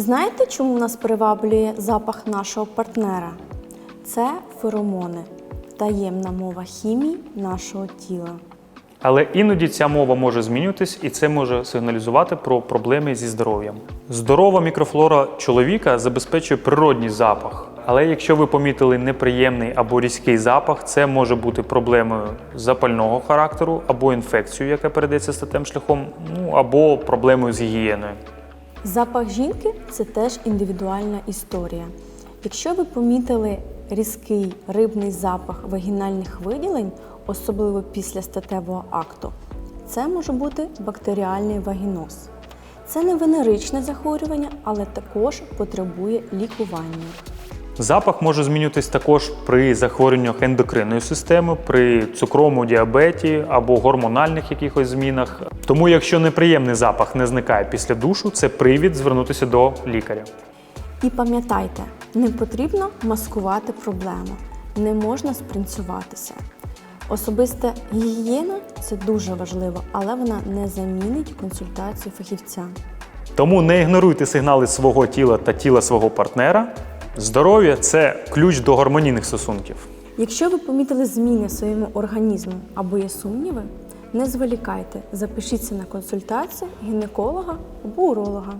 Знаєте, чому нас приваблює запах нашого партнера? Це феромони, таємна мова хімії нашого тіла. Але іноді ця мова може змінюватись, і це може сигналізувати про проблеми зі здоров'ям. Здорова мікрофлора чоловіка забезпечує природній запах. Але якщо ви помітили неприємний або різкий запах, це може бути проблемою запального характеру або інфекцією, яка передається статевим шляхом, ну або проблемою з гігієною. Запах жінки це теж індивідуальна історія. Якщо ви помітили різкий рибний запах вагінальних виділень, особливо після статевого акту, це може бути бактеріальний вагіноз. Це не венеричне захворювання, але також потребує лікування. Запах може змінюватись також при захворюваннях ендокринної системи, при цукровому діабеті або гормональних якихось змінах. Тому, якщо неприємний запах не зникає після душу, це привід звернутися до лікаря. І пам'ятайте, не потрібно маскувати проблему, не можна спринцюватися. Особиста гігієна це дуже важливо, але вона не замінить консультацію фахівця. Тому не ігноруйте сигнали свого тіла та тіла свого партнера. Здоров'я це ключ до гармонійних стосунків. Якщо ви помітили зміни в своєму організму або є сумніви, не зволікайте, запишіться на консультацію гінеколога або уролога.